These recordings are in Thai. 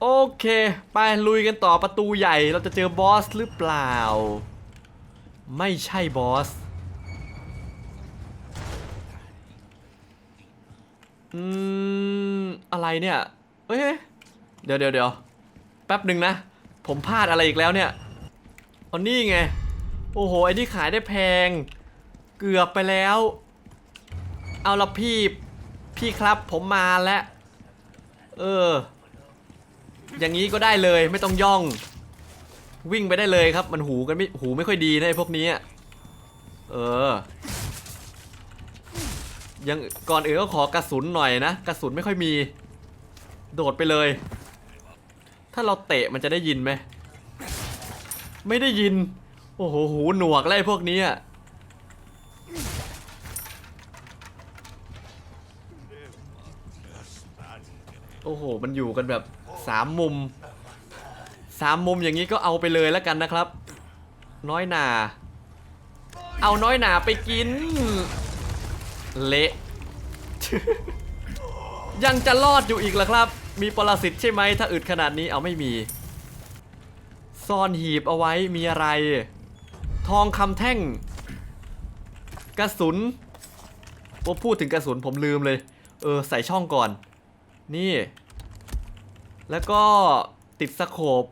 โอเค ไปลุยกันต่อประตูใหญ่เราจะเจอบอสหรือเปล่า ไม่ใช่บอสอืมอะไรเนี่ยเอ้ยเดี๋ยวเดี๋ยวเดี๋ยวแป๊บหนึ่งนะ ผมพลาดอะไรอีกแล้วเนี่ยอ๋อนี่ไง โอ้โหไอ้ที่ขายได้แพง เกือบไปแล้ว เอาละพี่ พี่ครับผมมาแล้ว เออ อย่างนี้ก็ได้เลยไม่ต้องย่อง วิ่งไปได้เลยครับ มันหูกันไม่หูไม่ค่อยดีนะไอ้พวกนี้เออยังก่อนอื่นก็ขอกระสุนหน่อยนะกระสุนไม่ค่อยมี โดดไปเลย ถ้าเราเตะมันจะได้ยินไหมไม่ได้ยิน โอ้โหหูหนวกแล้วไอ้พวกนี้โอ้โห มันอยู่กันแบบ สามมุมสามมุมอย่างนี้ก็เอาไปเลยแล้วกันนะครับ น้อยหนา เอาน้อยหนาไปกิน เละยังจะรอดอยู่อีกเหรอครับ มีปรสิตใช่ไหมถ้าอึดขนาดนี้เอาไม่มี ซ่อนหีบเอาไว้มีอะไร ทองคำแท่ง กระสุนว่าพูดถึงกระสุนผมลืมเลย เออ ใส่ช่องก่อน นี่ แล้วก็ติดสโคป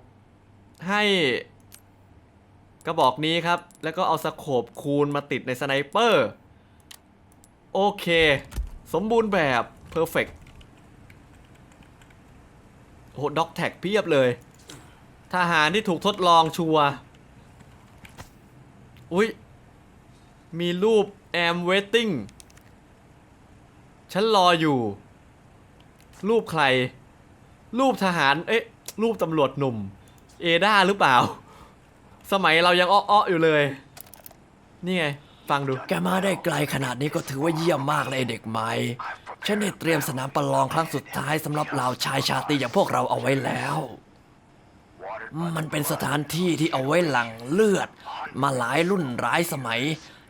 ให้กระบอกนี้ครับ แล้วก็เอาสโคปคูณมาติดในสไนเปอร์ โอเค สมบูรณ์แบบเพอร์เฟกโอ้ด็อกแท็กเพียบเลย ทหารที่ถูกทดลองชัวอุ้ย มีรูป am waiting ฉันรออยู่ รูปใคร รูปทหาร เอ๊ะ รูปตำรวจหนุ่ม เอดาหรือเปล่า สมัยเรายังอ้อๆอยู่เลย นี่ไง ฟังดู แกมาได้ไกลขนาดนี้ก็ถือว่าเยี่ยมมากเลยเด็กใหม่ ฉันได้เตรียมสนามประลองครั้งสุดท้ายสำหรับเหล่าชายชาตรีอย่างพวกเราเอาไว้แล้ว มันเป็นสถานที่ที่เอาไว้หลั่งเลือด มาหลายรุ่นหลายสมัย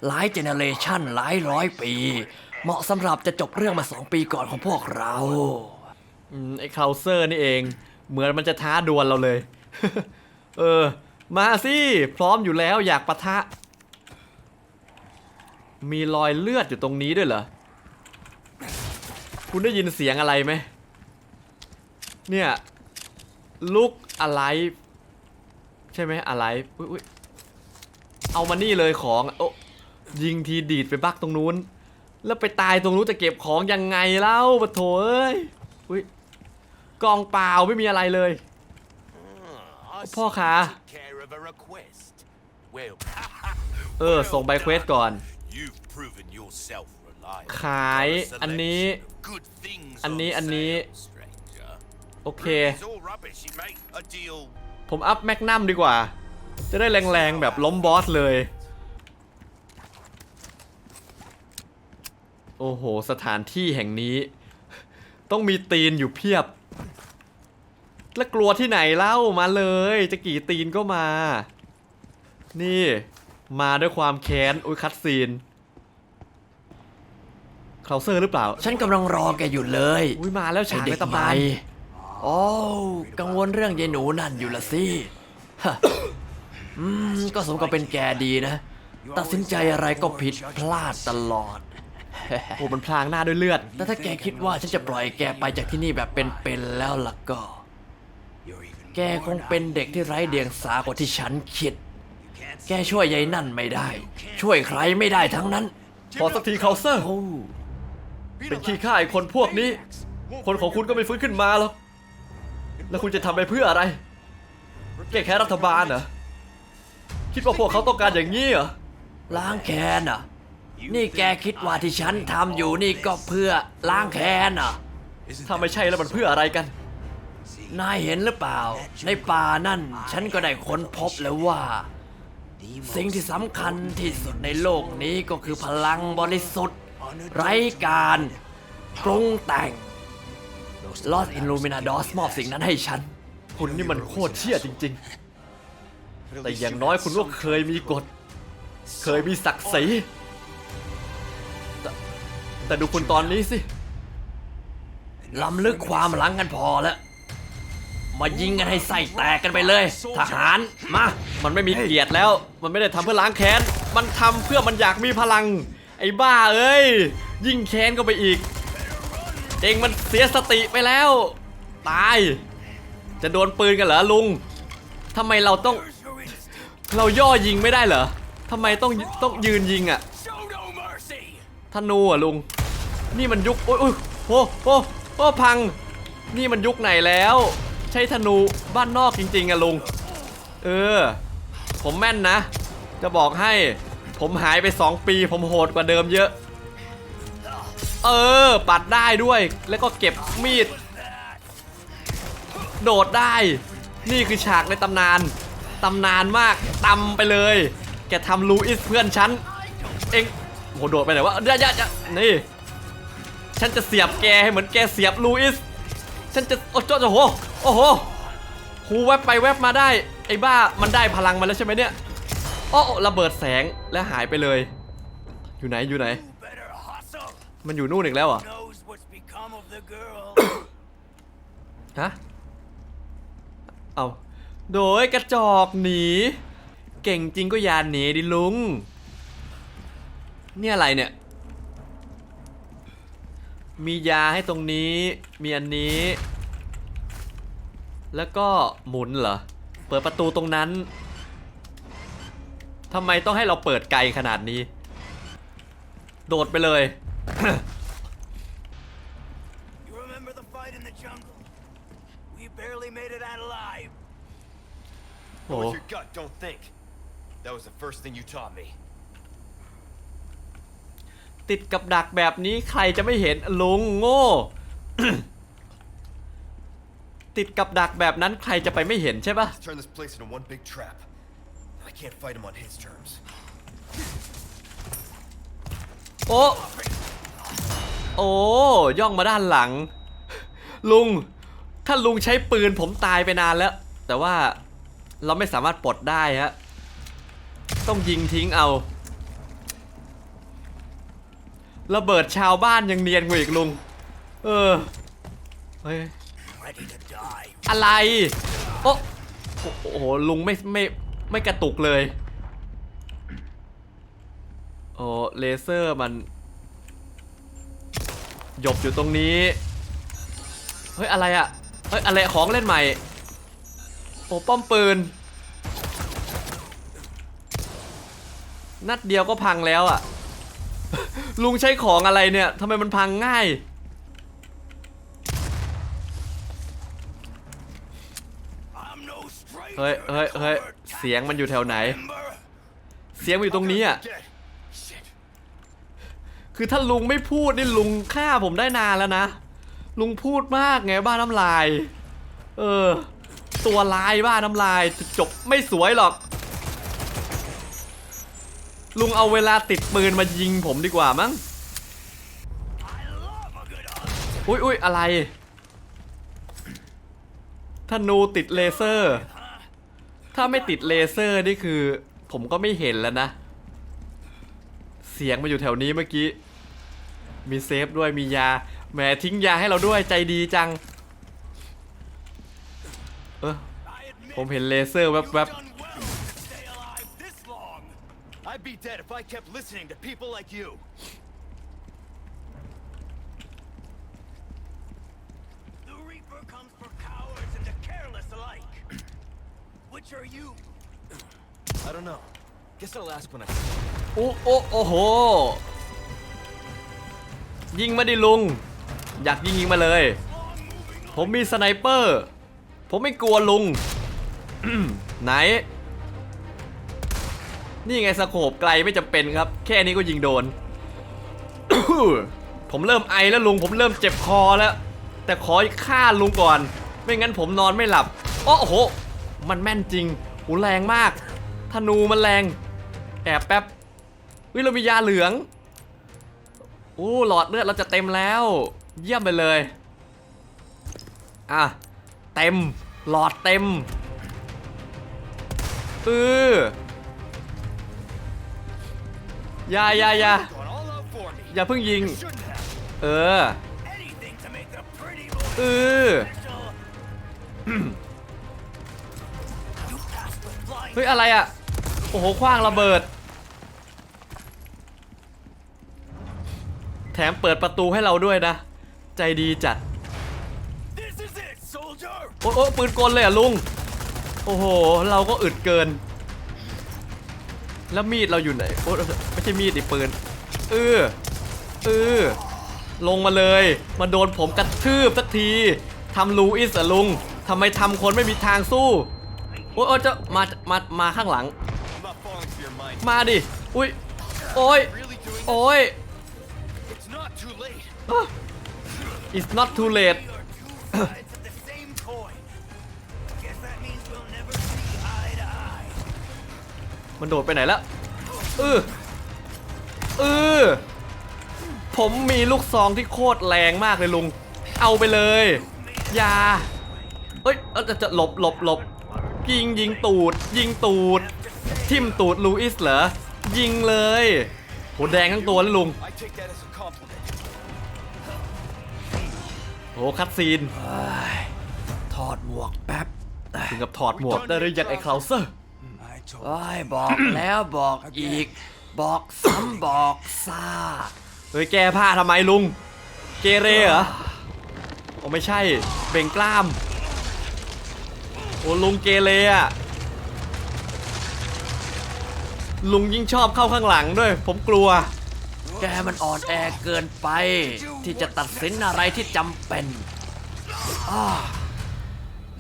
หลายเจเนเรชันหลายร้อยปี เหมาะสำหรับจะจบเรื่องมาสองปีก่อนของพวกเรา อืมไอ้คลาวเซอร์นี่เอง เหมือนมันจะท้าดวลเราเลย เออ มาสิพร้อมอยู่แล้วอยากปะทะ มีรอยเลือดอยู่ตรงนี้ด้วยเหรอ คุณได้ยินเสียงอะไรไหม เนี่ยลุกอะไร ใช่ไหมอะไรอุ้ยอุ๊ยเอามานี่เลยของโอ้ยิงทีดีดไปบักตรงนู้น แล้วไปตายตรงนู้นจะเก็บของยังไงเล่าปะโถเอ้ยอุ้ย กองเปล่าไม่มีอะไรเลย พ่อขา care of a request. Well, เออ ส่งใบเควสก่อน you've proven yourself reliable. ขาย Got a อันนี้ selection of good things อันนี้ on อันนี้ sale, stranger. โอเค It's all rubbish, you mate. A deal ผมอัพแมกนัมดีกว่า จะได้แรงๆ แบบล้มบอสเลย โอ้โห สถานที่แห่งนี้ ต้องมีตีนอยู่เพียบ แล้วกลัวที่ไหนเล่ามาเลย จะกี่ตีนก็มา นี่ มาด้วยความแค้นอุ้ยคัดซีนเคลาเซอร์หรือเปล่า ฉันกำลังรอแกอยู่เลยอุ้ยมาแล้วฉากไอ้ในเด็กตำใหนาม่นโอ้กังวลเรื่องยายหนูนั่นอยู่ละสิฮะอืมก็สมกับเป็นแกดีนะ ตัดสินใจอะไรก็ผิดพลาดตลอดโอ้มันพลางหน้าด้วยเลือด แต่ถ้าแกคิดว่าฉันจะปล่อยแกไปจากที่นี่แบบเป็นๆแล้วล่ะก็ แกคงเป็นเด็กที่ไร้เดียงสากว่าที่ฉันคิด แกช่วยยายนั่นไม่ได้ ช่วยใครไม่ได้ทั้งนั้น พอสักทีเคาเซอร์ โอ้เป็นขี้ข้าไอ้คนพวกนี้ คนของคุณก็ไม่ฟื้นขึ้นมาหรอก แล้วคุณจะทำไปเพื่ออะไร แก้แค้นรัฐบาลเหรอ คิดว่าพวกเขาต้องการอย่างนี้เหรอ ล้างแค้นอะ นี่แกคิดว่าที่ฉันทำอยู่นี่ก็เพื่อล้างแค้นอะ ถ้าไม่ใช่แล้วมันเพื่ออะไรกัน นายเห็นหรือเปล่า ในป่านั่นฉันก็ได้ค้นพบแล้วว่า สิ่งที่สำคัญที่สุดในโลกนี้ก็คือพลังบริสุทธิ์ ไร้การปรุงแต่งลอสอินลูมินาดอสมอบสิ่งนั้นให้ฉัน คุณนี่มันโคตรเชี่ยจริง ๆ แต่อย่างน้อยคุณก็เคยมีกฎ เคยมีศักดิ์ศรีแต่แต่ดูคุณตอนนี้สิล้ำลึกความหลังกันพอแล้ว มายิงกันให้ไส้แตกกันไปเลย ทหารมา มันไม่มีเกียรติแล้ว มันไม่ได้ทำเพื่อล้างแค้น มันทำเพื่อมันอยากมีพลัง ไอ้บ้าเอ้ย ยิ่งแค้นก็ไปอีก เองมันเสียสติไปแล้ว ตาย จะโดนปืนกันเหรอลุงทำไมเราต้อง เราย่อยิงไม่ได้เหรอทำไมต้องต้องยืนยิงอะ Show no mercy. ธนูอะลุง นี่มันยุคโอ้ยโอ้ยโอ้โอ้โอ้พัง นี่มันยุคไหนแล้ว ใช้ธนูบ้านนอกจริงๆอะลุง เออ ผมแม่นนะ จะบอกให้ ผมหายไป 2 ปี ผมโหดกว่าเดิมเยอะ เออ ปัดได้ด้วย แล้วก็เก็บมีด โดดได้ นี่คือฉากในตำนาน ตำนานมากตำไปเลย แกทำลูอิสเพื่อนฉัน เองโหโดดไปไหนวะเดี๋ยวๆๆนี่ ฉันจะเสียบแกให้เหมือนแกเสียบลูอิส ฉันจะ โอ้โห โอ้โหโอ้โหหูแวบไปแวบมาได้ ไอ้บ้ามันได้พลังมาแล้วใช่ไหมเนี่ยโอ้ระเบิดแสงและหายไปเลย อยู่ไหนอยู่ไหน มันอยู่นู่นอีกแล้วเหรอฮะเอาโดยกระจอกหนี เก่งจริงก็ย่าหนีดิลุง เนี่ยอะไรเนี่ย มียาให้ตรงนี้ มีอันนี้ แล้วก็หมุนเหรอ เปิดประตูตรงนั้นทำไมต้องให้เราเปิดไกลขนาดนี้ โดดไปเลย You remember the fight in the jungle? We barely made it out alive. โห Go with your gut, don't think. That was the first thing you taught me. ติดกับดักแบบนี้ใครจะไม่เห็นลุงโง่ ติดกับดักแบบนั้นใครจะไปไม่เห็นใช่ปะ Let's turn this place into one big trap. I can't fight him on his terms. โอ้โอ้ย่องมาด้านหลัง ลุง ถ้าลุงใช้ปืนผมตายไปนานแล้ว แต่ว่าเราไม่สามารถปลดได้ฮะ ต้องยิงทิ้งเอา ระเบิดชาวบ้านยังเนียนกว่าอีกลุง เออ เฮ้ย Ready to die. อะไรโอ้โอ้โอ้โหลุงไม่ไม่ไม่กระตุกเลยโอ้เลเซอร์มันหยบอยู่ตรงนี้ เฮ้ย อะไรอะเฮ้ย อะไรของเล่นใหม่ โอ้ป้อมปืน นัดเดียวก็พังแล้วอะลุงใช้ของอะไรเนี่ยทำไมมันพังง่าย เฮ้ยเฮ้ยเฮ้ยเสียงมันอยู่แถวไหน เสียงมันอยู่ตรงนี้อะ คือถ้าลุงไม่พูดนี่ลุงฆ่าผมได้นานแล้วนะ ลุงพูดมากไงบ้าน้ำลาย เออ ตัวลายบ้าน้ำลายจะจบไม่สวยหรอก ลุงเอาเวลาติดปืนมายิงผมดีกว่ามั้ง อุ้ยอุ้ยอะไรธนูติดเลเซอร์ ถ้าไม่ติดเลเซอร์นี่คือ ผมก็ไม่เห็นแล้วนะ เสียงมาอยู่แถวนี้เมื่อกี้ มีเซฟด้วยมียาแหมทิ้งยาให้เราด้วยใจดีจัง เออผมเห็นเลเซอร์แวบ I'd be dead if I kept listening to people like you. Which are you? I don't know. Guess I'll ask when I. ๆโอ้โอ้โอ้โห ยิงมาดิลุง อยากยิงยิงมาเลย ผมมีสไนเปอร์ ผมไม่กลัวลุง ไหน นี่ไงสโคบไกลไม่จำเป็นครับ แค่นี้ก็ยิงโดน ผมเริ่มไอแล้วลุง ผมเริ่มเจ็บคอแล้ว แต่ขอฆ่าลุงก่อน ไม่งั้นผมนอนไม่หลับโอ้โห มันแม่นจริงหูแรงมาก ธนูมันแรง แอบแป๊บวิเรามียาเหลืองอู้หลอดเลือดเราจะเต็มแล้ว เยี่ยมไปเลย อะ เต็ม หลอดเต็มเอออยายายาอย่าเพิ่งยิง เออ Anything to make the pretty boy เออ ฮ้ยอะไรอะ โอ้โหคว้างระเบิด แถมเปิดประตูให้เราด้วยนะ ใจดีจัด โอ้โอ้ปืนกลเลยอะลุง โอ้โห เราก็อึดเกิน แล้วมีดเราอยู่ไหน โอ้ไม่ใช่มีดดิปืนเออเออลงมาเลย มาโดนผมกระทืบสักทีทำลูอิสอะลุงทำไมทำคนไม่มีทางสู้ โอ้ยจะมามามาข้างหลัง มาดิอุ้ยโอ้ยโอ้ย it's not too late มันโดดไปไหนแล้วเออเออผมมีลูกซองที่โคตรแรงมากเลยลุง เอาไปเลย ยาเอ้ยจะจะหลบหลบหลบ ยิงยิงตูด ยิงตูด ทิมตูดลูอิสเหรอ ยิงเลยโหแดงทั้งตัวเลยลุง I take that as a compliment. โหคัดซีนถอดหมวกแป๊บ ถึงกับถอดหมวกได้หรือยังไอ้คลาวเซอร์ I told โอ้ยบอกแล้วบอกอีก บอกซ้ำบอกซากเฮ้ยแก้ผ้าทำไมลุง เกเรเหรอโอ้ไม่ใช่ เบ่งกล้าม โอ้ลุงเกเรอะลุงยิ่งชอบเข้าข้างหลังด้วย ผมกลัว แกมันอ่อนแอเกินไป ที่จะตัดสินอะไรที่จำเป็นอ้า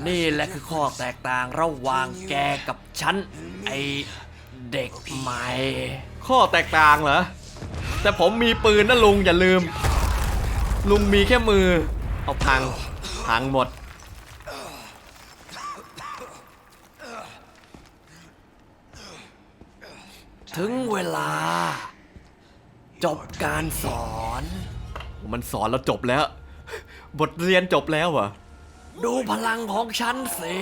นี่แหละคือข้อแตกต่างระหว่างแกกับฉัน ไอเด็กใหม่ ข้อแตกต่างเหรอ แต่ผมมีปืนนะลุงอย่าลืม ลุงมีแค่มือ เอาพัง พังหมด ถึงเวลา จบการสอน มันสอนแล้วจบแล้ว บทเรียนจบแล้วเหรอดูพลังของฉันสิ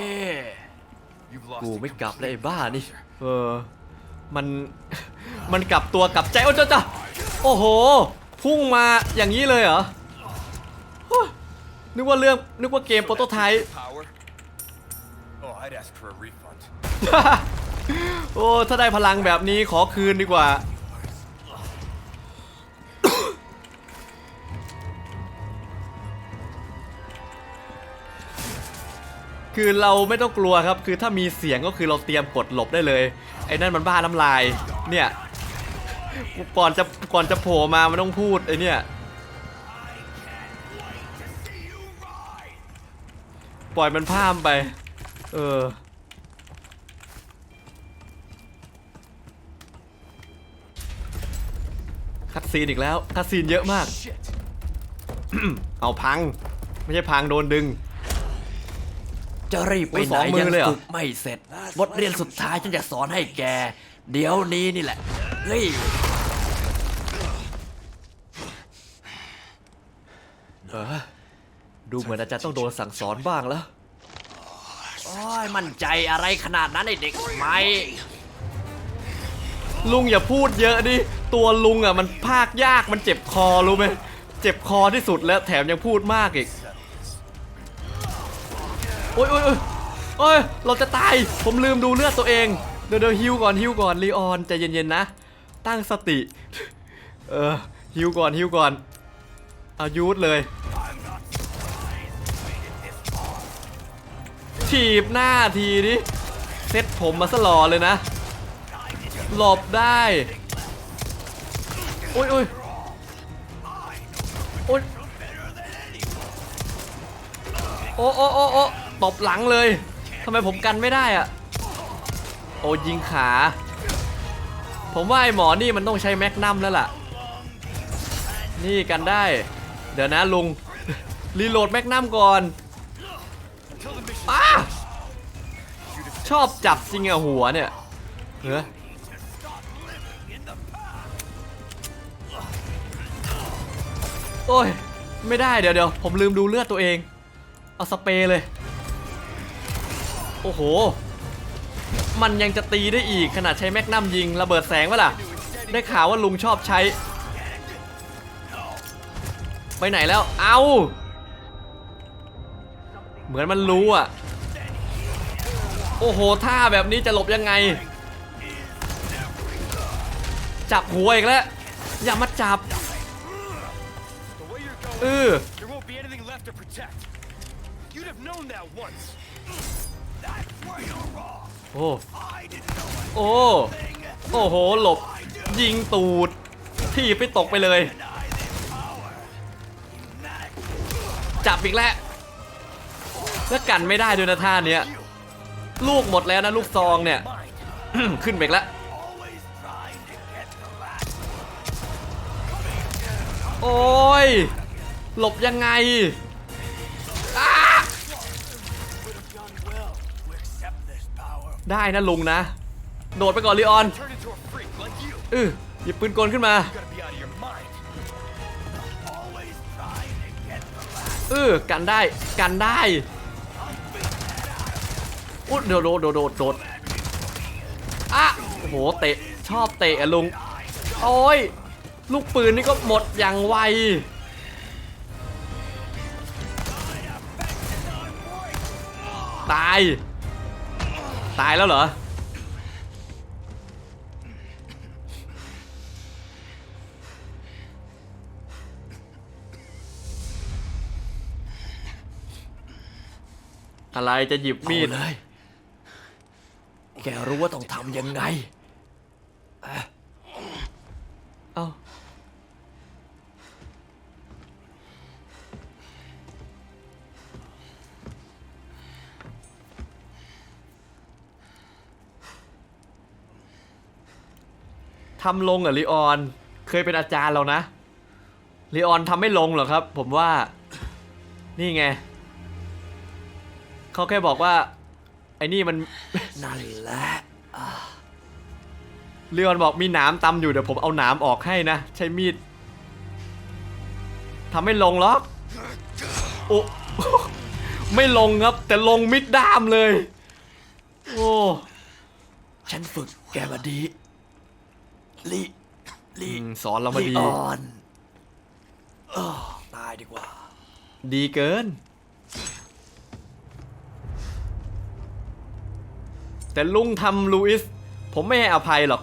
You've lost กู it ไม่กลับเลยไอ้ completely. บ้านี่ เออ มัน มันกลับตัวกลับใจ โอ้จ้าจ้าโอ้โห พุ่งมาอย่างนี้เลยเหรอฮู้นึกว่าเรื่อง นึกว่าเกมโปรโตไทป์ Power. Oh, I'd ask for a refund. โอ้ถ้าได้พลังแบบนี้ขอคืนดีกว่า คือเราไม่ต้องกลัวครับ คือถ้ามีเสียงก็คือเราเตรียมกดหลบได้เลย ไอ้นั่นมันบ้าน้ำลาย เนี่ย ก่อนจะก่อนจะโผล่มามันต้องพูดไอ้เนี่ยปล่อยมันพามไป เออ ซีนอีกแล้วคัดซีนเยอะมาก Shit. เอาพัง ไม่ใช่พังโดนดึง จะรีบไปโอ้ยไหสนองมือยังเลยเหรอ ฝึกไม่เสร็จ บทเรียนสุดท้ายฉันจะสอนให้แก เดี๋ยวนี้นี่แหละ เฮ้ย เออดูเหมือนอาจารย์ต้องโดนสั่งสอนบ้างแล้ว โอ้ย มั่นใจอะไรขนาดนั้นไอเด็กใหม่ลุงอย่าพูดเยอะดิ ตัวลุงอะมันพากยากมันเจ็บคอรู้ไหมเจ็บคอที่สุดแล้วแถมยังพูดมากอีกโอ้ยโอ้ยโอ้ยโอ้ยเราจะตายผมลืมดูเลือดตัวเอง เดี๋ยวเดี๋ยวฮิวก่อนฮิวก่อนลีออนใจเย็นๆนะ ตั้งสติ เออฮิวก่อนฮิวก่อนอายุดเลยถีบหน้าทีดิเซ็ตผมมาสลอเลยนะ หลบได้ อ้ยโอ้ยโอ้ยโอ้โอ้โอ้โอ้ตบหลังเลยทำไมผมกันไม่ได้อะโอ้ยิงขา ผมว่าไอ้หมอนี่มันต้องใช้แม็กนัมแล้วล่ะ นี่กันได้ เดี๋ยวนะลุง รีโหลดแม็กนัมก่อน Until the mission อ้าชอบจับจริงอะหัวเนี่ยเฮ้ โอ้ย ไม่ได้เดี๋ยวเดี๋ยวผมลืมดูเลือดตัวเอง เอาสเปรย์เลย โอ้โห มันยังจะตีได้อีกขนาดใช้แมกนัมยิงระเบิดแสงวะล่ะ ได้ข่าวว่าลุงชอบใช้ ไปไหนแล้ว เอาเหมือนมันรู้อะ โอ้โห ท่าแบบนี้จะหลบยังไง จับหัวอีกแล้ว อย่ามาจับ เออ there won't be anything left to protect. You'd have known that once. That's where you're wrong. โอ้ I didn't know โอ้ โอ้โห หลบ ยิงตูด ที่ไปตกไปเลย จับอีกแล้ว แล้วกันไม่ได้ด้วยนะท่าเนี้ย ลูกหมดแล้วนะลูกซองเนี่ยขึ้นไปอีกแล้ว always trying to get the last โอ้ย หลบยังไงได้นะลุงนะ โดดไปก่อนลีออนเออหยิบปืนกลขึ้นมาเออกันได้กันได้อุ๊ยโดโดดโดดโดดโดดอะโอ้โหเตะชอบเตะลุงโอ้ยลูกปืนนี่ก็หมดอย่างไว ตาย ตายแล้วเหรอ อะไรจะหยิบมีมีดเลย แกรู้ว่าต้องทำยังไง เอ้า ทำลงเหรอลีออน เคยเป็นอาจารย์เรานะลีออนทำไม่ลงเหรอครับ ผมว่า นี่ไง เขาแค่บอกว่า ไอ้นี่มันนั่นแหละเรียนบอกมีหนามตำอยู่เดี๋ยวผมเอาหนามออกให้นะ ใช้มีดทำไม่ลงหรอกโอ้ไม่ลงครับ แต่ลงมิดด้ามเลย โอ้ ฉันฝึกแกมาดี ลีลีอืมสอนเรามาดีลีออนเออตายดีกว่า ดีเกิน แต่ลุงทำลูอิส ผมไม่ให้อภัยหรอก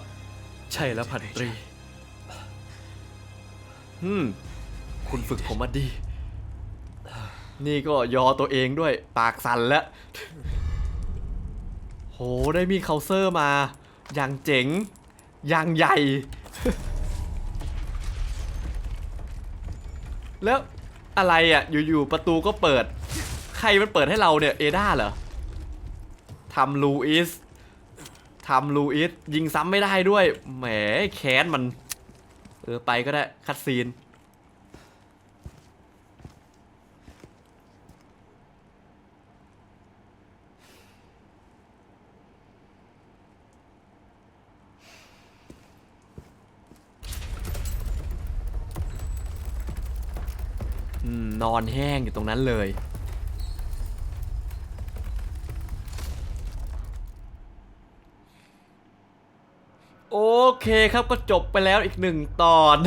ใช่แล้วพันตรีอืม คุณฝึกผมมาดี นี่ก็ยอตัวเองด้วย ปากสั่นแล้ว โห ได้มีเคาน์เซอร์มา อย่างเจ๋งอ ย่างใหญ่ แล้วอะไรอะ อยู่ๆประตูก็เปิด ใครมันเปิดให้เราเนี่ย เอด้าเหรอทำลูอิสทำลูอิสยิงซ้ำไม่ได้ด้วย แหมแค้นมัน เออ ไปก็ได้ คัดซีน นอนแห้งอยู่ตรงนั้นเลย โอเคครับก็จบไปแล้วอีกหนึ่งตอน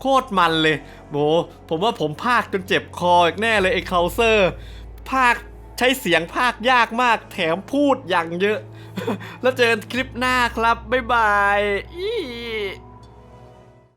โคตรมันเลยโบผมว่าผมพากจนเจ็บคออีกแน่เลยไอ้เคาเซอร์พากใช้เสียงพากยากมากแถมพูดอย่างเยอะ แล้วเจอกันคลิปหน้าครับ บ๊ายบายอี